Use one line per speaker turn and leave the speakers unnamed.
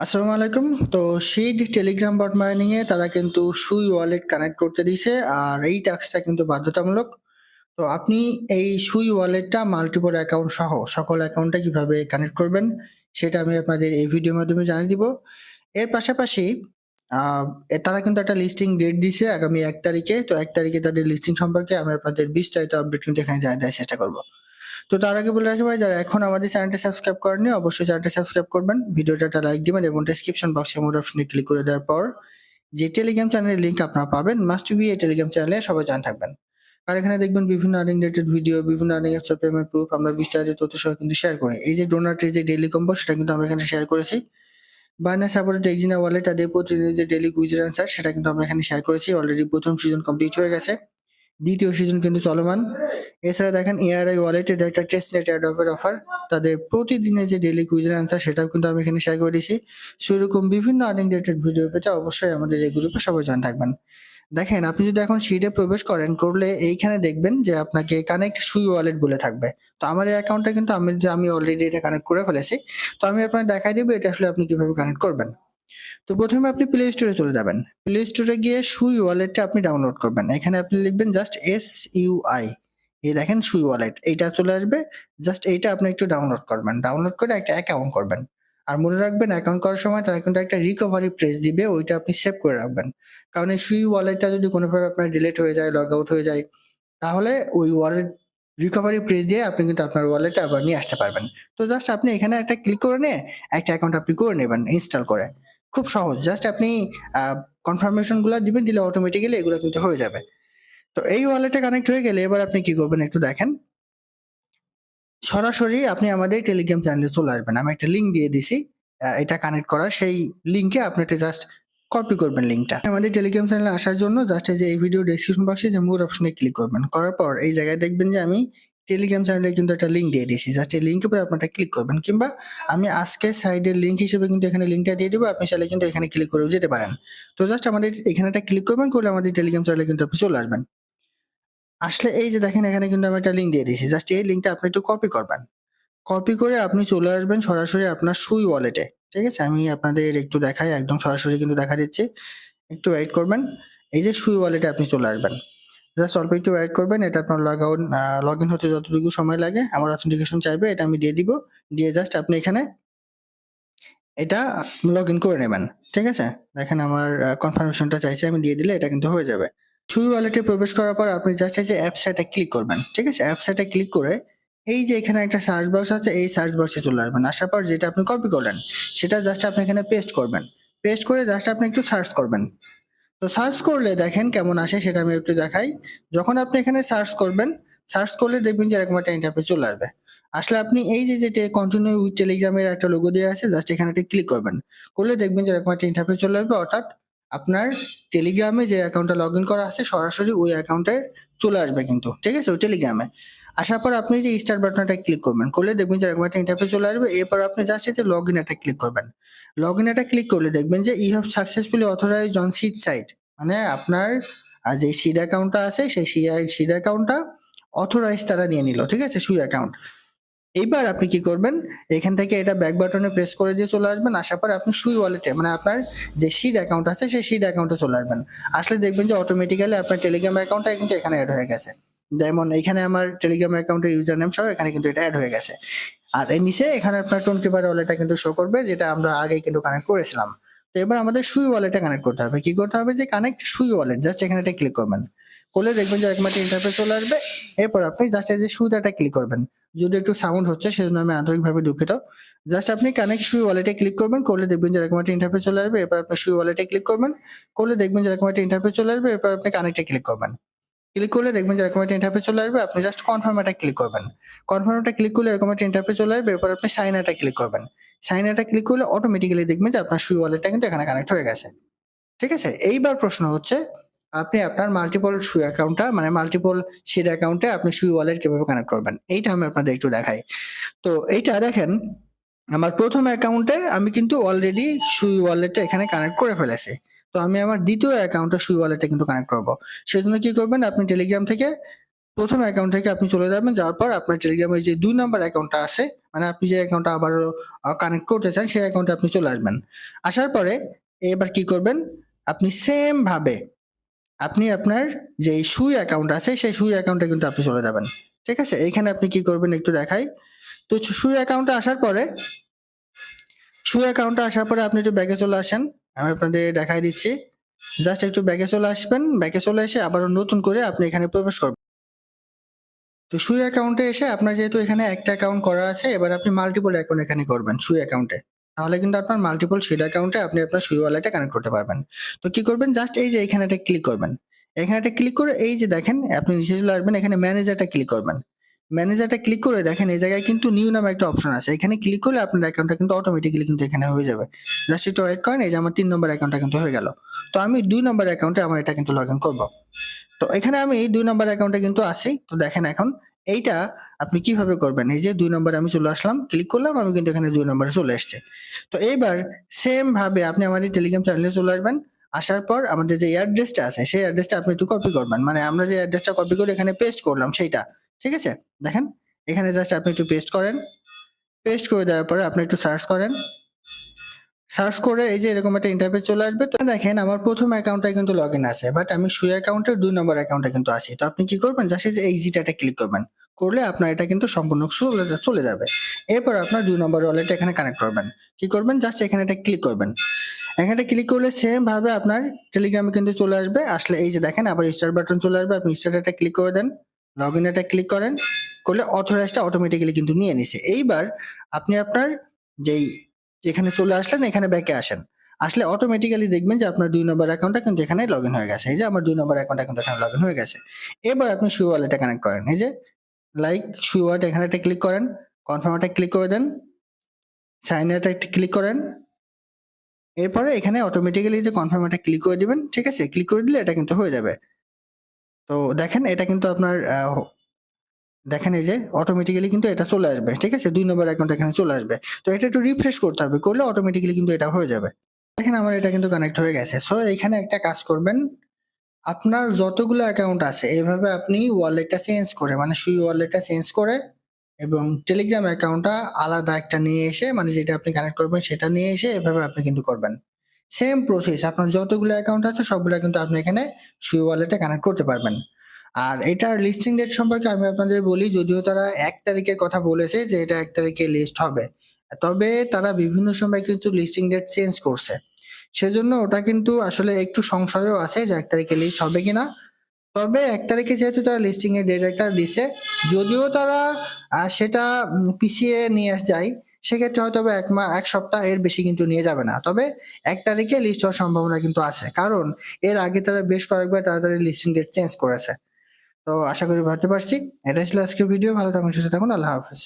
আসসালামু আলাইকুম। তো শিড টেলিগ্রাম বট মাইনিং এ তারা কিন্তু সুই ওয়ালেট কানেক্ট করতে দিছে। আর এই টাস্কটা কিন্তু বাধ্যতামূলক। তো আপনি এই সুই ওয়ালেটটা মাল্টিপল অ্যাকাউন্ট সহ সকল অ্যাকাউন্টে কীভাবে কানেক্ট করবেন সেটা আমি আপনাদের এই ভিডিওর মাধ্যমে জানিয়ে দিব। এর পাশাপাশি তারা কিন্তু একটা লিস্টিং ডেট দিছে আগামী এক তারিখে। তো এক তারিখে তাদের লিস্টিং সম্পর্কে আমি আপনাদের বিস্তারিত আপডেট কিন্তু এখানে জানিয়ে দেওয়ার চেষ্টা করব। তো তার আগে বলে রাখি ভাই যারা এখন আমাদের চ্যানেলটা সাবস্ক্রাইব করেননি অবশ্যই চ্যানেলটা সাবস্ক্রাইব করবেন। ভিডিওটা একটা লাইক দিবেন এবং ডেসক্রিপশন বক্সে মোর অপশনে ক্লিক করে দেওয়ার পর যে টেলিগ্রাম চ্যানেলের লিঙ্ক আপনারা পাবেন মাস্ট বি এই টেলিগ্রাম চ্যানেলে সবাই জয়েন থাকবেন। আর এখানে দেখবেন বিভিন্ন আর্নিং রিলেটেড ভিডিও, বিভিন্ন আর্নিং অ্যাপসের পেমেন্ট প্রুফ আমরা বিস্তারিত তথ্য সহ কিন্তু শেয়ার করি। এই যে ডোনাটের যে ডেইলি কম্বো সেটা কিন্তু আমরা এখানে শেয়ার করেছি। বাইন্যান্স সাপোর্টেড এক্সিনা ওয়ালেট তাদের প্রতিদিনের যে ডেইলি কুইজ এর অ্যান্সার সেটা কিন্তু আমরা এখানে শেয়ার করেছি। অলরেডি প্রথম সিজন কমপ্লিট হয়ে গেছে। দ্বিতীয় সিজন কিন্তু চলমান। এছাড়া দেখেন এআরআই ওয়ালেটের একটা টেস্টনেট এয়ারড্রপের অফার। তাদের প্রতিদিনের যে ডেইলি কুইজের অ্যান্সার সেটাও কিন্তু আমি এখানে শেয়ার করে দিয়েছি। সো এরকম বিভিন্ন আর্নিং রিলেটেড ভিডিও পেতে অবশ্যই আমাদের এই গ্রুপে সবাই জয়েন থাকবেন। দেখেন, আপনি যদি এখন সিডে প্রবেশ করেন, করলে এইখানে দেখবেন যে আপনাকে কানেক্ট সুই ওয়ালেট বলে থাকবে। তো আমার এই অ্যাকাউন্টটা কিন্তু আমি আমি অলরেডি এটা কানেক্ট করে ফেলেছি। তো আমি আপনাকে দেখাই দেবো এটা আসলে আপনি কীভাবে কানেক্ট করবেন। তো প্রথমে আপনি প্লে স্টোরে চলে যাবেন। প্লে স্টোরে গিয়ে সুই ওয়ালেটটা আপনি ডাউনলোড করবেন। এখানে আপনি লিখবেন জাস্ট এস ইউ আই এই দেখেন সুই ওয়ালেট এইটা চলে আসবে। জাস্ট এইটা আপনি একটু ডাউনলোড করবেন। ডাউনলোড করে একটা অ্যাকাউন্ট করবেন। আর মনে রাখবেন অ্যাকাউন্ট করার সময় তারা কিন্তু একটা রিকভারি প্রেস দিবে ওইটা আপনি সেভ করে রাখবেন। কারণ এই সুই ওয়ালেটটা যদি কোনোভাবে আপনার ডিলেট হয়ে যায়, লগ আউট হয়ে যায় তাহলে ওই ওয়ালেট রিকভারি প্রেস দিয়ে আপনি কিন্তু আপনার ওয়ালেটটা আবার নিয়ে আসতে পারবেন। তো জাস্ট আপনি এখানে একটা ক্লিক করে নিয়ে একটা অ্যাকাউন্ট আপনি করে নেবেন ইনস্টল করে। খুব সহজ। জাস্ট আপনি কনফার্মেশনগুলা দিবেন, দিলে অটোমেটিক্যালি এগুলো কিন্তু হয়ে যাবে। তো এই ওয়ালেটে কানেক্ট হয়ে গেলে এবার আপনি কি করবেন একটু দেখেন। সরাসরি আপনি আমাদের টেলিগ্রাম চ্যানেলে চলে আসবেন। আমি একটা লিংক দিয়ে দিছি। এটা কানেক্ট করার সেই লিংকে আপনি এটা জাস্ট কপি করবেন লিংকটা। আমাদের টেলিগ্রাম চ্যানেলে আসার জন্য জাস্ট এই যে এই ভিডিও ডেসক্রিপশন বক্সে যে মোর অপশনে ক্লিক করবেন। করার পর এই জায়গায় দেখবেন যে আমি টেলিগ্রাম চ্যানেলে কিন্তু একটা লিঙ্ক দিয়ে দিয়েছি। জাস্ট এই লিংকের উপরে আপনারা ক্লিক করবেন কিংবা আমি আজকে সাইডের লিঙ্ক হিসেবে কিন্তু এখানে লিঙ্কটা দিয়ে দেবো, আপনি চাইলে কিন্তু এখানে ক্লিক করেও যেতে পারেন। তো জাস্ট আমাদের এখানে একটা ক্লিক করবেন, করলে আমাদের টেলিগ্রাম চ্যানেলে কিন্তু আপনি চলে আসবেন। আসলে এই যে দেখেন, এখানে কিন্তু আমি একটা লিংক দিয়ে দিয়েছি। জাস্ট এই লিংকটা আপনি একটু কপি করবেন। কপি করে আপনি চলে আসবেন সরাসরি আপনার সুই ওয়ালেটে। ঠিক আছে? আমি আপনাদের একটু দেখাই, একদম সরাসরি কিন্তু দেখা দিচ্ছি। একটু ওয়েট করবেন। এই যে সুই ওয়ালেটে আপনি চলে আসবেন। জাস্ট অল্প একটু ওয়েট করবেন। এটা আপনার লগ আউট আ লগইন হতে যতটুকু সময় লাগে, আমার অথেন্টিকেশন চাইবে, এটা আমি দিয়ে দিব। দিয়ে জাস্ট আপনি এখানে এটা লগইন করে নেবেন। ঠিক আছে? দেখেন আমার কনফার্মেশনটা চাইছে, আমি দিয়ে দিলে এটা কিন্তু হয়ে যাবে। সুই ওয়ালেটে প্রবেশ করার পর আপনি জাস্ট এই যে অ্যাপস এটা ক্লিক করবেন। ঠিক আছে? অ্যাপস এটা ক্লিক করে এই যে এখানে একটা সার্চ বক্স আছে, এই সার্চ বক্সে চলে আসবেন। আসার পর যেটা আপনি কপি করলেন, সেটা জাস্ট আপনি এখানে পেস্ট করবেন। পেস্ট করে জাস্ট আপনি একটু সার্চ করবেন। তো সার্চ করলে দেখেন কেমন আসে সেটা আমি একটু দেখাই। যখন আপনি এখানে সার্চ করবেন, সার্চ করলে দেখবেন যে এরকম একটা ইন্টারফেস চলে আসবে। আসলে আপনি এই যে, যে কন্টিনিউ উইথ টেলিগ্রামের একটা লোগো দেওয়া আছে জাস্ট এখানে একটা ক্লিক করবেন। করলে দেখবেন যে এরকম একটা ইন্টারফেস চলে আসবে অর্থাৎ আপনার টেলিগ্রামে যে অ্যাকাউন্টটা লগ ইন করা আছে সরাসরি ওই অ্যাকাউন্টে চলে আসবে কিন্তু। ঠিক আছে? ওই টেলিগ্রামে। আসার পর আপনি যে স্টার্ট বাটনটা ক্লিক করবেন। করলে দেখবেন যে এরকম একটা ইন্টারফেস চলে আসবে। এরপর আপনি জাস্ট এই যে লগইন এটা ক্লিক করবেন। লগইন এটা ক্লিক করলে দেখবেন যে you have successfully authorized on seed site মানে আপনার যে সিড অ্যাকাউন্টটা আছে, সেই সিড অ্যাকাউন্টটা অথরাইজ তারা নিয়ে নিল। ঠিক আছে? সুই অ্যাকাউন্ট। এইবার আপনি কি করবেন? এখান থেকে এটা ব্যাক বাটনে প্রেস করে দিয়ে চলে আসবেন। আসার পর আপনি সুই ওয়ালেটে মানে আপনার যে সিড অ্যাকাউন্ট আছে, সেই সিড অ্যাকাউন্টে চলে আসবেন। আসলে দেখবেন যে অটোমেটিক্যালি আপনার টেলিগ্রাম অ্যাকাউন্টটা কিন্তু এখানে অ্যাড হয়ে গেছে। যেমন এখানে আমার টেলিগ্রাম অ্যাকাউন্টের ইউজার নেম সহ এখানে কিন্তু এটা অ্যাড হয়ে গেছে। আর এর নিচে এখানে আপনার টোন কিপার ওয়ালেটটা কিন্তু শো করবে, যেটা আমরা আগেই কিন্তু কানেক্ট করেছিলাম। তো এবার আমাদের সুই ওয়ালেটে কানেক্ট করতে হবে। কি করতে হবে যে কানেক্ট সুই ওয়ালেট জাস্ট এখানে এটা ক্লিক করবেন। করলে দেখবেন যে একটা ইন্টারফেস চলে আসবে। এরপর আপনি জাস্ট এই যে সুইটাটা ক্লিক করবেন। যদি একটু সাউন্ড হচ্ছে, সেজন্য আমি আন্তরিকভাবে দুঃখিত। জাস্ট আপনি কানেক্ট সুই ওয়ালেটে ক্লিক করবেন। করলে দেখবেন যে একটা ইন্টারফেস চলে আসবে। এরপর আপনি সুই ওয়ালেটে ক্লিক করবেন। করলে দেখবেন যে একটা ইন্টারফেস চলে আসবে। এরপর আপনি কানেক্টে ক্লিক করবেন। ক্লিক করলে দেখবেন যে এরকম একটা ইন্টারফেস চলে আসবে। আপনি জাস্ট কনফার্ম এটা ক্লিক করবেন। কনফার্ম এটা ক্লিক করলে এরকম একটা ইন্টারফেস চলে আসবে। এরপর আপনি সাইন এটা ক্লিক করবেন। সাইন এটা ক্লিক করলে অটোমেটিক্যালি দেখবেন যে আপনার সুই ওয়ালেটটা কিন্তু এখানে কানেক্ট হয়ে গেছে। ঠিক আছে? এইবার প্রশ্ন হচ্ছে, আপনি আপনার মাল্টিপল সুই অ্যাকাউন্টটা মানে মাল্টিপল সিড অ্যাকাউন্টে আপনি সুই ওয়ালেট কীভাবে কানেক্ট করবেন? এইটা আমি আপনাদের একটু দেখাই। তো এইটা দেখেন, আমার প্রথম অ্যাকাউন্টে আমি কিন্তু অলরেডি সুই ওয়ালেটটা এখানে কানেক্ট করে ফেলেছি। তো আমি আমার ২য় অ্যাকাউন্টে সুই ওয়ালেটে কিন্তু কানেক্ট করব। সেজন্য কি করবেন? আপনি টেলিগ্রাম থেকে প্রথম অ্যাকাউন্ট থেকে আপনি চলে যাবেন। যাওয়ার পর আপনার টেলিগ্রামের যে দুই নম্বর অ্যাকাউন্টটা আছে মানে আপনি যে অ্যাকাউন্টটা আবারও কানেক্ট করতে চান, সেই অ্যাকাউন্টে আপনি চলে আসবেন আসার পরে এবার কি করবেন আপনি সেম ভাবে আপনি আপনার যে সুই অ্যাকাউন্ট আছে, সেই সুই অ্যাকাউন্টে কিন্তু আপনি চলে যাবেন ঠিক আছে এইখানে আপনি কি করবেন একটু দেখাই তো সুই অ্যাকাউন্টে আসার পরে সুই অ্যাকাউন্টে আসার পরে আপনি একটু ব্যাগে চলে আসেন আমি আপনাদের দেখাই দিচ্ছি। জাস্ট একটু ব্যাগে চলে আসবেন। ব্যাগে চলে এসে আবার নতুন করে আপনি এখানে প্রবেশ করবেন। তো সুই অ্যাকাউন্টে এসে আপনার যেহেতু এখানে একটা অ্যাকাউন্ট করা আছে, এবার আপনি মাল্টিপল অ্যাকাউন্ট এখানে করবেন সুই অ্যাকাউন্টে তাহলে কিন্তু আপনার মাল্টিপল সুইড অ্যাকাউন্টে আপনি আপনার সুই ওয়ালেটে কানেক্ট করতে পারবেন। তো কি করবেন? জাস্ট এই যে এখানে একটা ক্লিক করবেন। এখানে একটা ক্লিক করে এই যে দেখেন, আপনি নিচে চলে আসবেন, এখানে ম্যানেজারটা ক্লিক করবেন। ম্যানেজারটা ক্লিক করে দেখেন, এই জায়গায় কিন্তু নিউ নামে একটা অপশন আছে। এখানে ক্লিক করলে আপনার অ্যাকাউন্টটা কিন্তু অটোমেটিক্যালি কিন্তু এখানে হয়ে যাবে। জাস্ট একটু ওয়েট করেন, এই যে আমার তিন নম্বর অ্যাকাউন্টটা কিন্তু হয়ে গেল। তো আমি দুই নম্বর অ্যাকাউন্টে আমার এটা কিন্তু লগ ইন করব। তো এখানে আমি দুই নম্বর অ্যাকাউন্টে কিন্তু আছি। তো দেখেন এখন, এইটা আপনি কীভাবে করবেন? এই যে দুই নম্বরে আমি চলে আসলাম ক্লিক করলাম, আমি কিন্তু এখানে দুই নম্বরে চলে এসছে। তো এইবার সেম ভাবে আপনি আমাদের টেলিগ্রাম চ্যানেলে চলে আসবেন। আসার পর আমাদের যে অ্যাড্রেসটা আছে, সেই অ্যাড্রেসটা আপনি একটু কপি করবেন। মানে আমরা যে অ্যাড্রেসটা কপি করে এখানে পেস্ট করলাম, সেইটা। ঠিক আছে? দেখেন, এখানে জাস্ট আপনি একটু পেস্ট করেন। পেস্ট করে দেওয়ার পরে আপনি একটু সার্চ করেন। সার্চ করে এই যে এরকম একটা ইন্টারফেস চলে আসবে। তো দেখেন, আমার প্রথম অ্যাকাউন্টটা কিন্তু লগ ইন আছে বাট আমি সুই অ্যাকাউন্টের দুই নম্বর অ্যাকাউন্টে কিন্তু আছি। তো আপনি কি করবেন? জাস্ট এই যে ক্লিক করবেন। করলে আপনার এটা কিন্তু সম্পূর্ণ চলে যাবে। এরপর আপনার দুই নম্বর ওয়ালেটে এখানে কানেক্ট করবেন। কি করবেন? জাস্ট এখানে এটা ক্লিক করবেন। এখানে ক্লিক করলে সেম ভাবে আপনার টেলিগ্রামে কিন্তু চলে আসবে। আসলে এই যে দেখেন, আবার স্টার বাটন চলে আসবে। আপনি স্টারটা ক্লিক করে দেন। লগ ইন এটা ক্লিক করেন, করলে অথরাইজটা অটোমেটিক্যালি কিন্তু নিয়ে নিছে। এইবার আপনি আপনার যেই এখানে চলে আসলেন, এখানে ব্যাকে আসেন। আসলে অটোমেটিক্যালি দেখবেন যে আপনার দুই নম্বর অ্যাকাউন্টটা কিন্তু এখানে লগ ইন হয়ে গেছে। এই যে আমার দুই নম্বর অ্যাকাউন্টটা কিন্তু এখানে লগ ইন হয়ে গেছে। এবার আপনি সুই ওয়ালেটে কানেক্ট করেন। এই যে লাইক সুই ওয়ালেট এখানে একটা ক্লিক করেন কনফার্ম একটা ক্লিক করে দেন সাইন একটা ক্লিক করেন। এরপরে এখানে অটোমেটিক্যালি যে কনফার্ম একটা ক্লিক করে দিবেন, ঠিক আছে? ক্লিক করে দিলে এটা কিন্তু হয়ে যাবে। তো দেখেন এটা কিন্তু আপনার দেখেন এই যে অটোমেটিক্যালি কিন্তু এটা চলে আসবে, ঠিক আছে? দুই নম্বর অ্যাকাউন্ট এখানে চলে আসবে। তো এটা একটু রিফ্রেশ করতে হবে, করলে অটোমেটিক্যালি কিন্তু এটা হয়ে যাবে। দেখেন আমার এটা কিন্তু কানেক্ট হয়ে গেছে। সো এখানে একটা কাজ করবেন, আপনার যতগুলো অ্যাকাউন্ট আছে, এভাবে আপনি ওয়ালেটটা চেঞ্জ করে মানে সুই ওয়ালেটটা চেঞ্জ করে এবং টেলিগ্রাম অ্যাকাউন্টটা আলাদা একটা নিয়ে এসে মানে যেটা আপনি কানেক্ট করবেন সেটা নিয়ে এসে এভাবে আপনি কিন্তু করবেন। সেম প্রসেস আপনার যতগুলো অ্যাকাউন্ট আছে, সবগুলো কিন্তু আপনি এখানে সুই ওয়ালেটে কানেক্ট করতে পারবেন। আর এটার লিস্টিং ডেট সম্পর্কে আমি আপনাদের বলি, যদিও তারা এক তারিখের কথা বলেছে যে এটা এক তারিখে লিস্ট হবে, তবে তারা বিভিন্ন সময় কিন্তু লিস্টিং ডেট চেঞ্জ করছে। সেজন্য ওটা কিন্তু আসলে একটু সংশয়ও আছে যে এক তারিখে লিস্ট হবে কিনা। তবে এক তারিখে যেহেতু তারা লিস্টিং এর ডেট একটা দিছে, যদিও তারা সেটা পিছিয়ে নিয়ে যায় সেক্ষেত্রে হয়তো এক মা, এক সপ্তাহ এর বেশি কিন্তু নিয়ে যাবে না। তবে এক তারিখে লিস্ট হওয়ার সম্ভাবনা কিন্তু আছে। কারণ এর আগে তারা বেশ কয়েকবার তাড়াতাড়ি লিস্টিং ডেট চেঞ্জ করেছে। তো আশা করি ভাবতে পারছি। এটা ছিল আজকের ভিডিও ভালো থাকুন, সুস্থ থাকুন। আল্লাহ হাফিজ।